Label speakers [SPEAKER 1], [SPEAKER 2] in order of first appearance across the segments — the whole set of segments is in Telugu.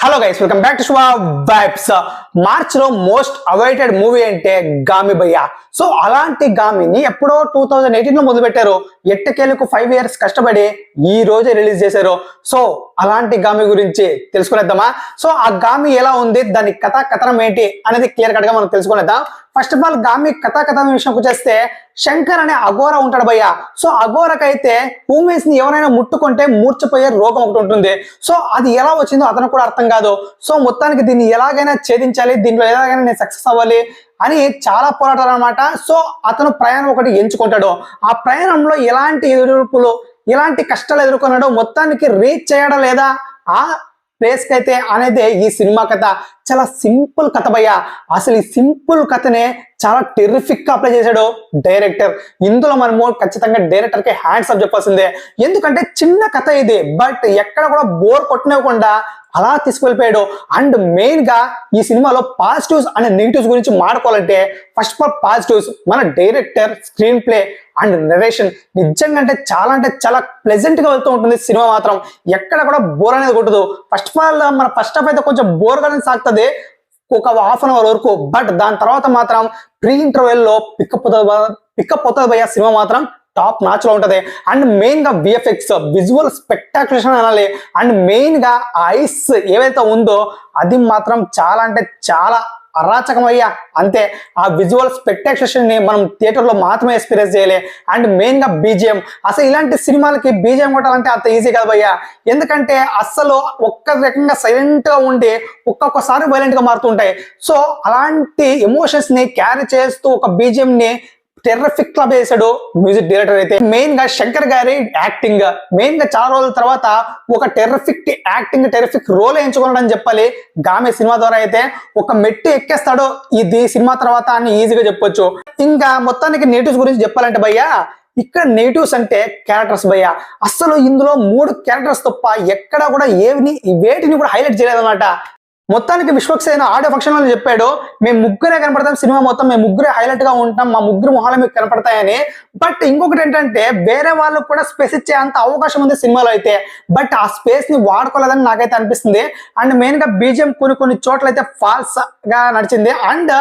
[SPEAKER 1] Hello guys welcome back to Shubha vibes మార్చ్లో మోస్ట్ అవైటెడ్ మూవీ అంటే గామి భయ్య సో అలాంటి గామిని ఎప్పుడో టూ థౌజండ్ ఎయిటీన్లో మొదలు పెట్టారు ఎట్టకేలకు ఫైవ్ ఇయర్స్ కష్టపడి ఈ రోజే రిలీజ్ చేశారు. సో అలాంటి గామి గురించి తెలుసుకునేద్దామా? సో ఆ గామి ఎలా ఉంది? దాని కథ కథనం ఏంటి? అనేది క్లియర్ కట్గా మనం తెలుసుకునేద్దాం. ఫస్ట్ ఆఫ్ ఆల్ గామి కథా కథ విషయంకి వచ్చేస్తే శంకర్ అనే అఘోర ఉంటాడు భయ్య. సో అఘోరకైతే ఉమేష్ని ఎవరైనా ముట్టుకుంటే మూర్చపోయే రోగం ఒకటి ఉంటుంది. సో అది ఎలా వచ్చిందో అతను కూడా అర్థం కాదు. సో మొత్తానికి దీన్ని ఎలాగైనా ఛేదించాలి దీంట్లో ఎలాగైనా నేను సక్సెస్ అవ్వాలి అని చాలా పోరాటాలు అనమాట సో అతను ప్రయాణం ఒకటి ఎంచుకుంటాడు. ఆ ప్రయాణంలో ఎలాంటి ఎదుర్పులు ఎలాంటి కష్టాలు ఎదుర్కొన్నాడో మొత్తానికి రీచ్ చేయడం లేదా? ఆ ప్లేస్కి అయితే అనేది ఈ సినిమా కథ చాలా సింపుల్ కథ భయ్య. అసలు ఈ సింపుల్ కథనే చాలా టెరిఫిక్గా అప్లై చేశాడు డైరెక్టర్ ఇందులో మనము ఖచ్చితంగా డైరెక్టర్కి హ్యాండ్స్ అప్ చెప్పాల్సిందే. ఎందుకంటే చిన్న కథ ఇది బట్ ఎక్కడ కూడా బోర్ కొట్టినవ్వకుండా అలా తీసుకువెళ్ళిపోయాడు. అండ్ మెయిన్గా ఈ సినిమాలో పాజిటివ్స్ అండ్ నెగిటివ్స్ గురించి మాడుకోవాలంటే ఫస్ట్ ఆఫ్ ఆల్ పాజిటివ్స్ మన director screenplay and narration నిజంగా అంటే చాలా అంటే చాలా ప్లెజెంట్గా వెళ్తూ ఉంటుంది సినిమా మాత్రం. ఎక్కడ కూడా బోర్ అనేది కొట్టదు. ఫస్ట్ ఆఫ్ ఆల్ మన ఫస్ట్ ఆఫ్ అయితే కొంచెం బోర్గానే సాగుతుంది. ఒక హాఫ్ అన్ అవర్ వరకు. బట్ దాని తర్వాత మాత్రం ప్రీ ఇంటర్వెల్లో పికప్ పికప్ అవుతుంది భయ్య సినిమా మాత్రం. టాప్ నాచ్లో ఉంటది. అండ్ మెయిన్గా విఎఫ్ఎక్స్ విజువల్ స్పెక్టాక్యులేషన్ అనాలి. అండ్ మెయిన్గా ఐస్ ఏవైతే ఉందో అది మాత్రం చాలా అంటే చాలా అరాచకమయ్యా. అంతే. ఆ విజువల్ స్పెక్టాక్యులేషన్ని మనం థియేటర్లో మాత్రమే ఎక్స్పీరియన్స్ చేయాలి. అండ్ మెయిన్గా బీజిఎం అసలు ఇలాంటి సినిమాలకి బీజిఎం కొట్టాలంటే అంత ఈజీ కాదు భయ్యా. ఎందుకంటే అస్సలు ఒక్క రకంగా సైలెంట్గా ఉండి ఒక్కొక్కసారి వైలెంట్గా మారుతుంటాయి సో అలాంటి ఎమోషన్స్ని క్యారీ చేస్తూ ఒక బీజిఎం ని టెర్రఫిక్ క్లబ్ వేసాడు మ్యూజిక్ డైరెక్టర్ అయితే. మెయిన్గా శంకర్ గారి యాక్టింగ్ మెయిన్గా చాలా రోజుల తర్వాత ఒక టెర్రఫిక్ యాక్టింగ్ టెర్రఫిక్ రోల్ ఎంచుకున్నాడని చెప్పాలి. గామె సినిమా ద్వారా అయితే ఒక మెట్టు ఎక్కేస్తాడు. ఇది సినిమా తర్వాత అని ఈజీగా చెప్పొచ్చు. ఇంకా మొత్తానికి నేటివ్స్ గురించి చెప్పాలంటే భయ్యా ఇక్కడ నేటివ్స్ అంటే క్యారెక్టర్స్ భయ్య. అస్సలు ఇందులో మూడు క్యారెక్టర్స్ తప్ప ఎక్కడ కూడా ఏవిని వేటిని కూడా హైలైట్ చేయలేదన్నమాట. మొత్తానికి విశ్వక్సేన ఆడియో ఫంక్షన్లో చెప్పాడు. మేము ముగ్గురే కనపడతాం సినిమా మొత్తం మేము ముగ్గురే హైలైట్గా ఉంటాం మా ముగ్గురు మొహాలు మీకు కనపడతాయని. బట్ ఇంకొకటి ఏంటంటే వేరే వాళ్ళకు కూడా స్పేస్ ఇచ్చే అంత అవకాశం ఉంది సినిమాలో అయితే. బట్ ఆ స్పేస్ని వాడుకోలేదని నాకైతే అనిపిస్తుంది. అండ్ మెయిన్గా బీజిఎం కొన్ని కొన్ని చోట్ల అయితే ఫాల్స్గా నడిచింది. అండ్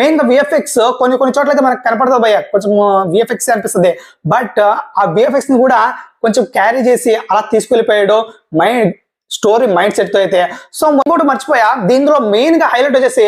[SPEAKER 1] మెయిన్గా విఎఫ్ఎక్స్ కొన్ని కొన్ని చోట్ల అయితే మనకు కనపడుతుంది భయ్య. కొంచెం విఎఫ్ఎక్స్ అనిపిస్తుంది. బట్ ఆ విఎఫ్ఎక్స్ని కూడా కొంచెం క్యారీ చేసి అలా తీసుకెళ్ళిపోయాడు. మైండ్ స్టోరీ మైండ్ సెట్తో అయితే. సో ఇంకోటి మర్చిపోయా దీనిలో మెయిన్గా హైలైట్ వచ్చేసి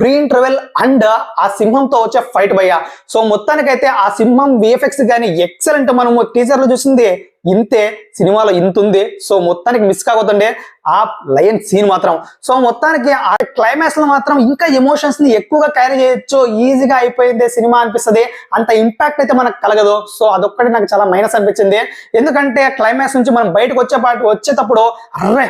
[SPEAKER 1] ప్రీ ఇంటర్వెల్ అండ్ ఆ సింహంతో వచ్చే ఫైట్ భయ్య. సో మొత్తానికైతే ఆ సింహం విఎఫ్ఎక్స్ కానీ ఎక్సలెంట్ మనము టీజర్లో చూసింది. ఇంతే సినిమాలో ఇంత ఉంది సో మొత్తానికి మిస్ కాకపోతుండే ఆ లయన్ సీన్ మాత్రం. సో మొత్తానికి ఆ క్లైమాక్స్లో మాత్రం ఇంకా ఎమోషన్స్ని ఎక్కువగా క్యారీ చేయొచ్చు. ఈజీగా అయిపోయింది సినిమా అనిపిస్తుంది. అంత ఇంపాక్ట్ అయితే మనకు కలగదు. సో అదొక్కటి నాకు చాలా మైనస్ అనిపించింది. ఎందుకంటే క్లైమాక్స్ నుంచి మనం బయటకు వచ్చే పాటు వచ్చేటప్పుడు అర్రే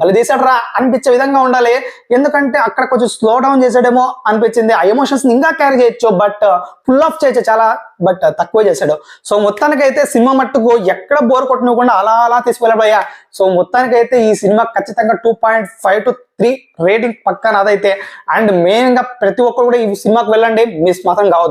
[SPEAKER 1] బలదీశాడు రా అనిపించే విధంగా ఉండాలి. ఎందుకంటే అక్కడ కొంచెం స్లో డౌన్ చేసాడేమో అనిపించింది. ఆ ఎమోషన్స్ ఇంకా క్యారీ చేయొచ్చు బట్ ఫుల్ ఆఫ్ చేయొచ్చు చాలా బట్ uh, తక్కువ చేశాడు. సో మొత్తానికైతే సినిమా మట్టుకు ఎక్కడ బోర్ కొట్టనివ్వకుండా అలా అలా తీసుకెళ్ళబోయా సో మొత్తానికైతే ఈ సినిమా ఖచ్చితంగా two point five to three rating పక్కన అదైతే అండ్ మెయిన్గా ప్రతి ఒక్కరు కూడా ఈ సినిమాకి వెళ్ళండి. మిస్ మాత్రం కావద్దు.